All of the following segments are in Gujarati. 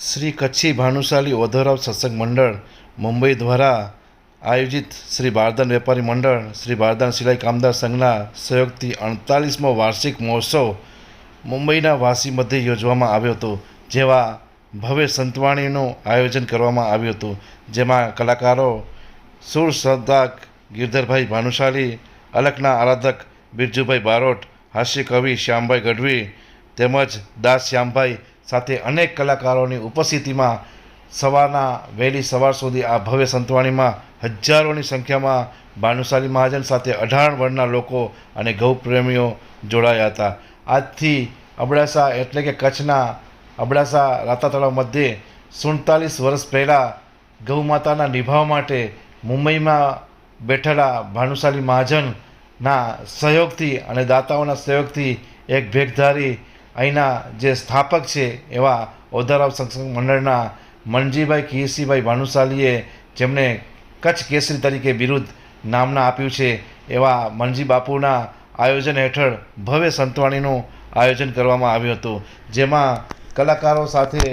શ્રી કચ્છી ભાનુશાલી ઓધોરાવ સત્સંગ મંડળ, મુંબઈ દ્વારા આયોજિત શ્રી બારદાન વેપારી મંડળ, શ્રી બારદાન સિલાઈ કામદાર સંઘના સહયોગથી અડતાલીસમો વાર્ષિક મહોત્સવ મુંબઈના વાસી મધ્યે યોજવામાં આવ્યો હતો, જેવા ભવ્ય સંતવાણીનું આયોજન કરવામાં આવ્યું હતું. જેમાં કલાકારો સુર શ્રદ્ધાક ગિરધરભાઈ ભાનુશાલી અલકના આરાધક બિરજુભાઈ બારોટ હાસ્ય કવિ શ્યામભાઈ ગઢવી તેમજ દાસ શ્યામભાઈ સાથે અનેક કલાકારોની ઉપસ્થિતિમાં સવારના વહેલી સવાર સુધી આ ભવ્ય સંતવાણીમાં હજારોની સંખ્યામાં ભાનુશાલી મહાજન સાથે અઢાર વર્ણના લોકો અને ગૌપ્રેમીઓ જોડાયા હતા. આજથી અબડાસા એટલે કે કચ્છના અબડાસા રાતા તળાવ મધ્યે સુડતાલીસ વર્ષ પહેલાં ગૌમાતાના નિભાવ માટે મુંબઈમાં બેઠેલા ભાનુશાલી મહાજનના સહયોગથી અને દાતાઓના સહયોગથી એક ભેગધારી અહીંના જે સ્થાપક છે એવા ઓધારાવ સત્સંગ મંડળના મનજીભાઈ કિરસીભાઈ ભાનુશાલીએ જેમને કચ્છ કેસરી તરીકે બિરુદ નામના આપ્યું છે એવા મનજી બાપુના આયોજન હેઠળ ભવ્ય સંતવાણીનું આયોજન કરવામાં આવ્યું હતું. જેમાં કલાકારો સાથે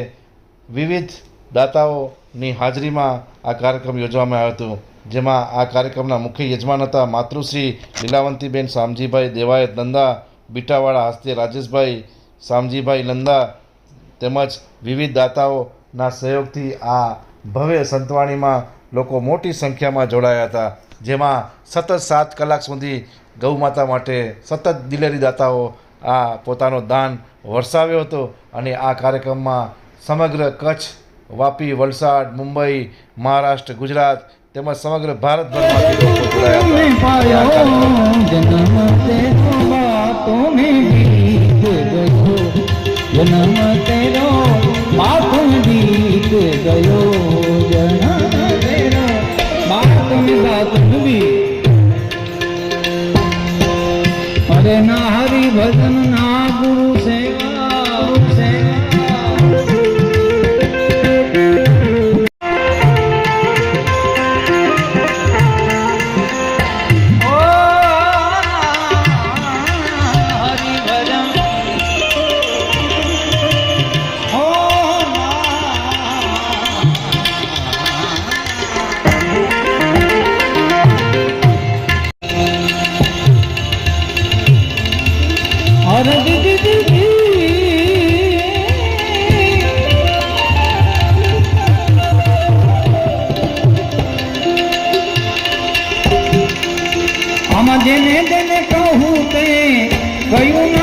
વિવિધ દાતાઓની હાજરીમાં આ કાર્યક્રમ યોજવામાં આવ્યો હતો. જેમાં આ કાર્યક્રમના મુખ્ય યજમાન હતા માતૃશ્રી લીલાવંતીબેન શામજીભાઈ, દેવાયત નંદા, બીટાવાળા હસ્તે રાજેશભાઈ શામજીભાઈ નંદા તેમજ વિવિધ દાતાઓના સહયોગથી આ ભવ્ય સંતવાણીમાં લોકો મોટી સંખ્યામાં જોડાયા હતા, જેમાં સતત સાત કલાક સુધી ગૌ માતા માટે સતત દિલેરી દાતાઓ આ પોતાનો દાન વરસાવ્યો હતો અને આ કાર્યક્રમમાં સમગ્ર કચ્છ, વાપી, વલસાડ, મુંબઈ, મહારાષ્ટ્ર, ગુજરાત તેમજ સમગ્ર ભારતભરમાંથી જેને જેને કહું તે કયું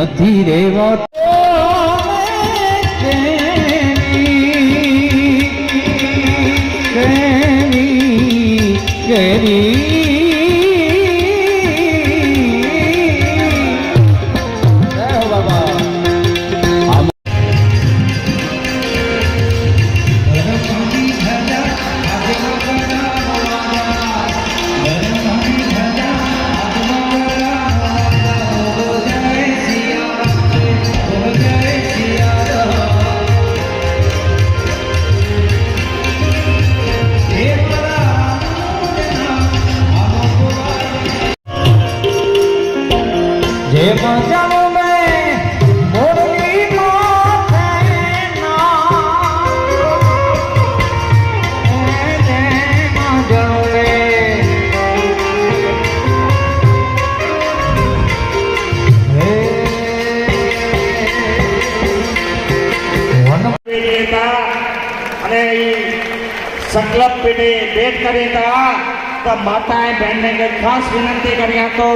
નથી રેવાતું करेगा तो माताएँ बहन के खास विनती करिया तो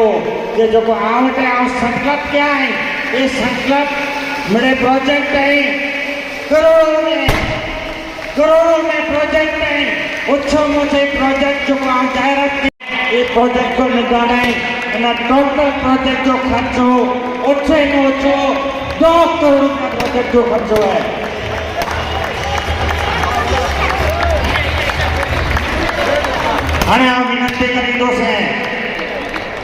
ये जो आवट है आउं संकल्प क्या है? ये संकल्प मेरे प्रोजेक्ट है। करोड़ों में करोड़ों में प्रोजेक्ट है। उछो मुझे प्रोजेक्ट जो आउं जाहिरात ये प्रोजेक्ट को निकालना है टोटल प्रोजेक्ट जो खर्च हो उछो में उछो दो करोड़ का प्रोजेक्ट जो खर्च है અને આ વિનંતી કરી દો છે.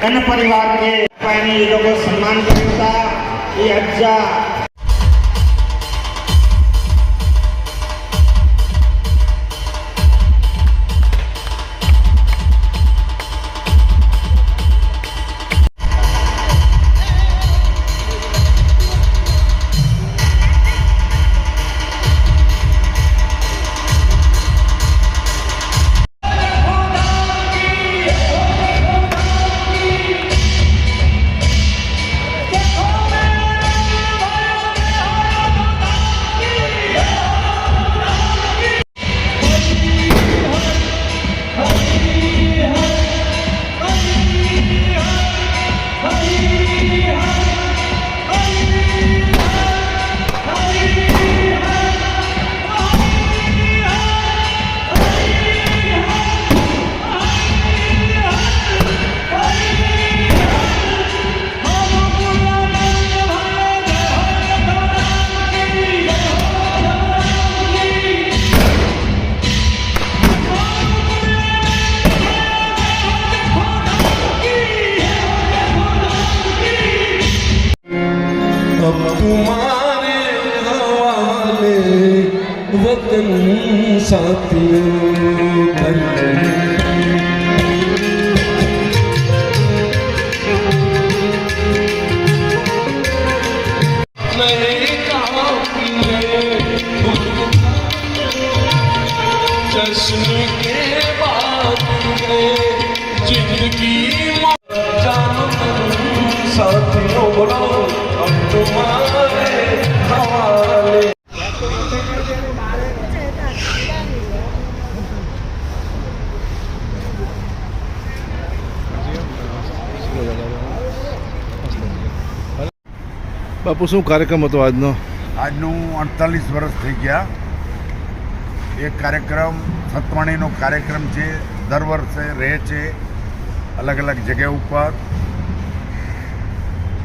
અને પરિવાર કે પાણી એ લોકો સન્માન કર્યું હતા. એ અज्जा બાપુ, શું કાર્યક્રમ હતો આજનો? આજનું અડતાલીસ વર્ષ થઈ ગયા. એ કાર્યક્રમ, સતવાણીનો કાર્યક્રમ છે. દર વર્ષે રહે છે અલગ અલગ જગ્યા ઉપર.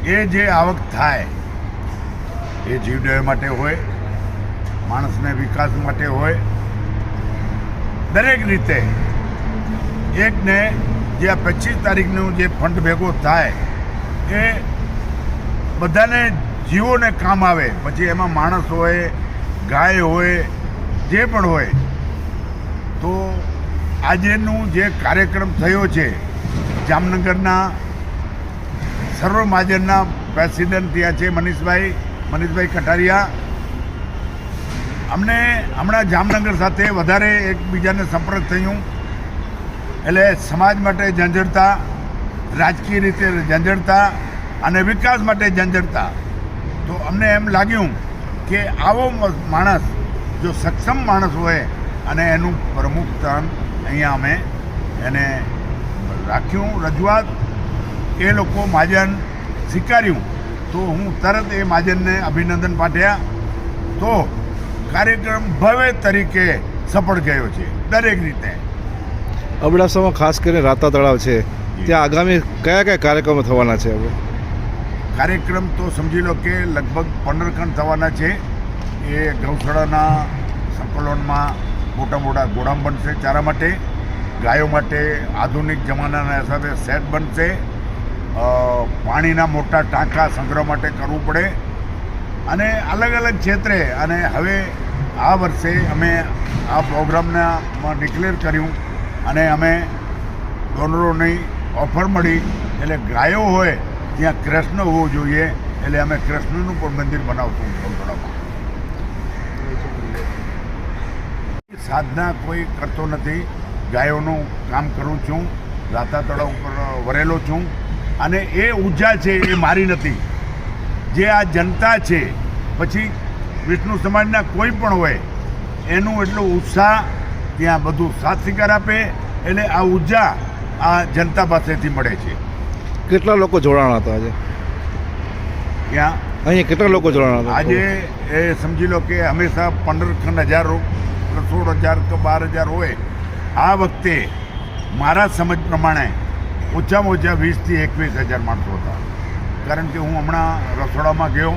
એ જે આવક થાય, એ જીવદયા માટે હોય, માણસને વિકાસ માટે હોય, દરેક રીતે. એકને જે આ પચીસ તારીખનું જે ફંડ ભેગો થાય, એ બધાને જીવોને કામ આવે, પછી એમાં માણસ હોય, ગાય હોય, જે પણ હોય. તો આજેનું જે કાર્યક્રમ થયો છે, જામનગરના સર્વ મહાજનના પ્રેસિડેન્ટ થયા છે મનીષભાઈ મનીષભાઈ કટારિયા. અમને હમણાં જામનગર સાથે વધારે એકબીજાને સંપર્ક થયું. એટલે સમાજ માટે ઝંઝડતા રાજકીય રીતે ઝંઝડતા અને વિકાસ માટે ઝંઝળતા તો અમને એમ લાગ્યું કે આવો માણસ જો સક્ષમ માણસ હોય અને એનું પ્રમુખ સ્થાન અહીંયા અમે એને રાખ્યું રજૂઆત. એ લોકો મહાજન સ્વીકાર્યું. તો હું તરત એ મહાજનને અભિનંદન પાઠ્યા. તો કાર્યક્રમ ભવ્ય તરીકે સફળ ગયો છે દરેક રીતે. અબડાસામાં ખાસ કરીને રાતા તળાવ છે. ત્યાં આગામી કયા કયા કાર્યક્રમો થવાના છે હવે? કાર્યક્રમ તો સમજી લો કે લગભગ પંદર ખંડ થવાના છે. એ ગૌશાળાના સંકલનમાં મોટા મોટા ગોડામ બનશે. ચારા માટે, ગાયો માટે આધુનિક જમાનાના હિસાબે સેટ બનશે. પાણીના મોટા ટાંકા સંગ્રહ માટે કરવું પડે. અને અલગ અલગ ક્ષેત્રે, અને હવે આ વર્ષે અમે આ પ્રોગ્રામનામાં ડિક્લેર કર્યું અને અમે ડોનરોની ઓફર મળી. એટલે ગાયો હોય ત્યાં કૃષ્ણ હોવો જોઈએ, એટલે અમે કૃષ્ણનું પણ મંદિર બનાવતું ગૌશાળામાં સાધના કોઈ કરતો નથી. ગાયોનું કામ કરું છું, રાતા તળાવ ઉપર વરેલો છું. અને એ ઊર્જા છે, એ મારી નથી. જે આ જનતા છે, પછી વિષ્ણુ સમાજના કોઈ પણ હોય, એનું એટલો ઉત્સાહ ત્યાં બધું સાથ સ્વીકાર આપે, એટલે આ ઊર્જા આ જનતા પાસેથી મળે છે. કેટલા લોકો જોડાણા હતા આજે? ત્યાં અહીંયા કેટલા લોકો જોડાણા હતા? આજે એ સમજી લો કે હંમેશા પંદર ખંડ હજાર કે સોળ હજાર કે બાર હજાર હોય. આ વખતે મારા સમજ પ્રમાણે ઓછામાં ઓછા વીસથી એકવીસ હજાર માણસો હતા. કારણ કે હું હમણાં રસોડામાં ગયો.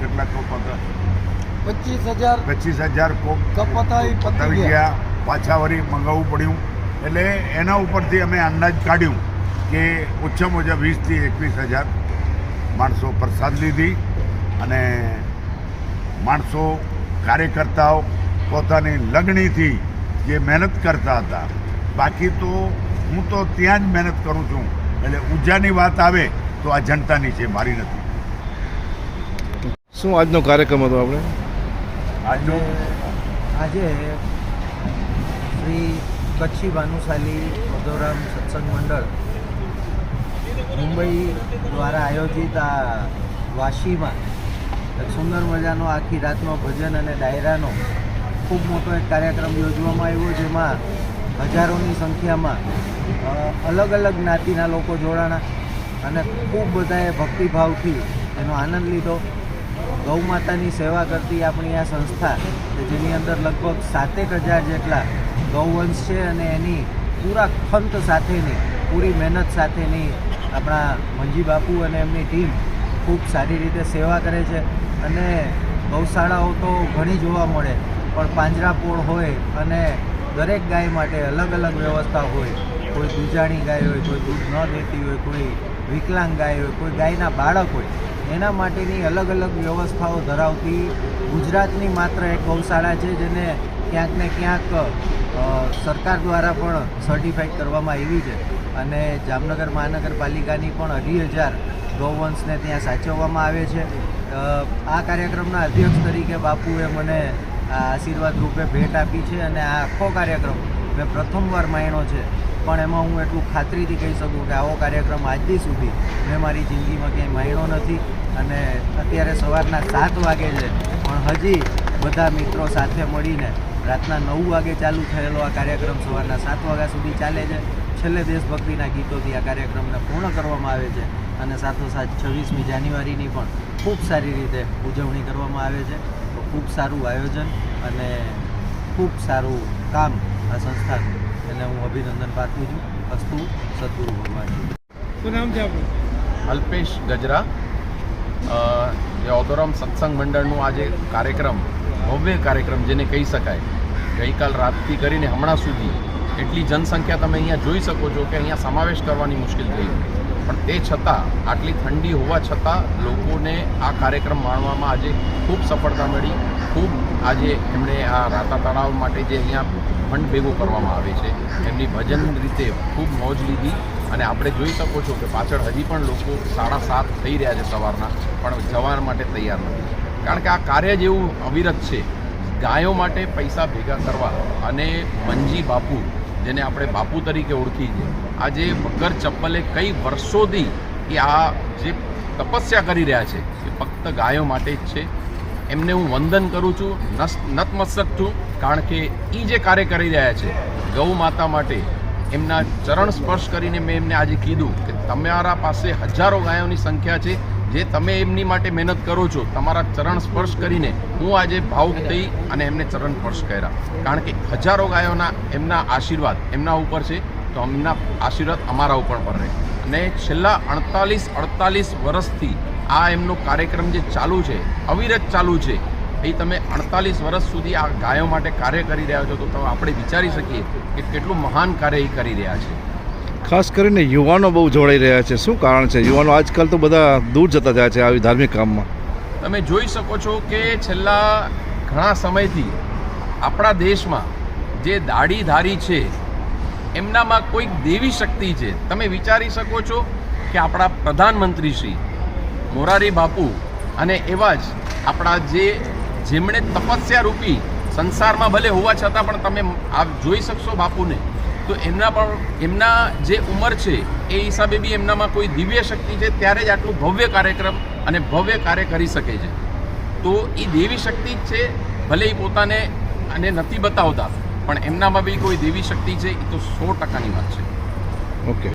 કેટલા કોપ હતા પચીસ હજાર પચીસ હજાર કોપ કપતાઈ પતાવી ગયા. પાછા વળી મંગાવવું પડ્યું. એટલે એના ઉપરથી અમે અંદાજ કાઢ્યું. કે ઓછામાં ઓછા વીસથી એકવીસ હજાર માણસો પ્રસાદ લીધી અને માણસો કાર્યકર્તાઓ પોતાની લગણીથી જે મહેનત કરતા હતા. બાકી તો હું તો ત્યાં જ મહેનત કરું છું. એટલે ઉર્જાની વાત આવે તો આ જનતાની છે મારી નથી. શું આજનો કાર્યક્રમ હતો આપણે? આજનો? આજે શ્રી કચ્છી ભાનુશાલી મધોરામ સત્સંગ મંડળ મુંબઈ દ્વારા આયોજિત આ વાશીમાં સુંદર મજાનો આખી રાતનો ભજન અને ડાયરાનો ખૂબ મોટો એક કાર્યક્રમ યોજવામાં આવ્યો, જેમાં હજારોની સંખ્યામાં અલગ અલગ જ્ઞાતિના લોકો જોડાણા અને ખૂબ બધાએ ભક્તિભાવથી એનો આનંદ લીધો. ગૌ માતાની સેવા કરતી આપણી આ સંસ્થા, કે જેની અંદર લગભગ સાતેક હજાર જેટલા ગૌવંશ છે અને એની પૂરા ખંત સાથેની, પૂરી મહેનત સાથેની આપણા મંજી બાપુ અને એમની ટીમ ખૂબ સારી રીતે સેવા કરે છે અને ગૌશાળાઓ તો ઘણી જોવા મળે, પણ પાંજરાપોળ હોય અને દરેક ગાય માટે અલગ અલગ વ્યવસ્થા હોય. કોઈ દૂજાણી ગાય હોય, કોઈ દૂધ ન દેતી હોય, કોઈ વિકલાંગ ગાય હોય, કોઈ ગાયના બાળક હોય, એના માટેની અલગ અલગ વ્યવસ્થાઓ ધરાવતી ગુજરાતની માત્ર એક ગૌશાળા છે જેને ક્યાંક ને ક્યાંક સરકાર દ્વારા પણ સર્ટિફાઈડ કરવામાં આવી છે. અને જામનગર મહાનગરપાલિકાની પણ અઢી હજાર ગૌવંશને ત્યાં સાચવવામાં આવે છે. આ કાર્યક્રમના અધ્યક્ષ તરીકે બાપુએ મને આશીર્વાદ રૂપે ભેટ આપી છે અને આ આખો કાર્યક્રમ મેં પ્રથમવાર માણ્યો છે. પણ એમાં હું એટલું ખાતરીથી કહી શકું કે આવો કાર્યક્રમ આજથી સુધી મેં મારી જિંદગીમાં ક્યાંય માણ્યો નથી અને અત્યારે સવારના સાત વાગે છે. પણ હજી બધા મિત્રો સાથે મળીને રાતના નવ વાગે ચાલુ થયેલો આ કાર્યક્રમ સવારના સાત વાગ્યા સુધી ચાલે છે. છેલ્લે દેશભક્તિના ગીતોથી આ કાર્યક્રમને પૂર્ણ કરવામાં આવે છે અને સાથોસાથ છવ્વીસમી જાન્યુઆરીની પણ ખૂબ સારી રીતે ઉજવણી કરવામાં આવે છે. તો ખૂબ સારું આયોજન અને ખૂબ સારું કામ આ સંસ્થાનું. એને હું અભિનંદન પાઠવું છું. અસ્તુ સદગુરુ ભગવાન શું નામ છે આપણું? અલ્પેશ ગજરા. ઓદોરામ સત્સંગ મંડળનું આજે કાર્યક્રમ ભવ્ય કાર્યક્રમ જેને કહી શકાય. ગઈકાલ રાતથી કરીને હમણાં સુધી એટલી જનસંખ્યા તમે અહીંયા જોઈ શકો છો કે અહીંયા સમાવેશ કરવાની મુશ્કેલ થઈ પણ તે છતાં, આટલી ઠંડી હોવા છતાં લોકોને આ કાર્યક્રમ માણવામાં આજે ખૂબ સફળતા મળી. ખૂબ આજે એમણે આ રાતા તળાવ માટે જે અહીંયા ફંડ ભેગો કરવામાં આવે છે, એમની ભજન રીતે ખૂબ મોજ લીધી. અને આપણે જોઈ શકો છો કે પાછળ હજી પણ લોકો સાડા સાત થઈ રહ્યા છે સવારના, પણ જવા માટે તૈયાર નથી. કારણ કે આ કાર્ય જેવું અવિરત છે. ગાયો માટે પૈસા ભેગા કરવા અને મંજી બાપુ જેને આપણે બાપુ તરીકે ઓળખીએ છીએ. આ આજે વગર ચપ્પલે કઈ વર્ષોથી એ આ જે તપસ્યા કરી રહ્યા છે, એ ફક્ત ગાયો માટે જ છે. એમને હું વંદન કરું છું, નસ, નતમસ્તક છું, કારણ કે એ જે કાર્ય કરી રહ્યા છે, ગૌ માતા માટે, એમના ચરણ સ્પર્શ કરીને મેં એમને આજે કીધું કે તમારા પાસે હજારો ગાયોની સંખ્યા છે જે તમે એમની માટે મહેનત કરો છો, તમારા ચરણ સ્પર્શ કરીને હું આજે ભાવુક થઈ અને એમને ચરણ સ્પર્શ કર્યા. કારણ કે હજારો ગાયોના એમના આશીર્વાદ એમના ઉપર છે, તો એમના આશીર્વાદ અમારા ઉપર પણ રહે. અને છેલ્લા અડતાલીસ અડતાલીસ વર્ષથી આ એમનો કાર્યક્રમ જે ચાલુ છે, અવિરત ચાલુ છે, એ તમે અડતાલીસ વર્ષ સુધી આ ગાયો માટે કાર્ય કરી રહ્યા છો, તો આપણે વિચારી શકીએ કે કેટલું મહાન કાર્ય એ કરી રહ્યા છે. ખાસ કરીને યુવાનો બહુ જોડાઈ રહ્યા છે. શું કારણ છે? યુવાનો આજકાલ તો બધા દૂર જતા જાય છે આવી ધાર્મિક કામમાં. તમે જોઈ શકો છો કે છેલ્લા ઘણા સમયથી આપણા દેશમાં જે દાઢીધારી છે, એમનામાં કોઈક દેવી શક્તિ છે. તમે વિચારી શકો છો કે આપણા પ્રધાનમંત્રી શ્રી મોરારી બાપુ અને એવા જ આપણા જે જેમણે તપસ્યા રૂપી સંસારમાં ભલે હોવા છતાં પણ તમે આ જોઈ શકશો બાપુને. તો એમના પણ એમના જે ઉંમર છે, એ હિસાબે બી એમનામાં કોઈ દિવ્ય શક્તિ છે, ત્યારે જ આટલું ભવ્ય કાર્યક્રમ અને ભવ્ય કાર્ય કરી શકે છે. તો એ દેવી શક્તિ જ છે, ભલે એ પોતાને અને નથી બતાવતા, પણ એમનામાં બી કોઈ દેવી શક્તિ છે એ તો સો ટકાની વાત છે. ઓકે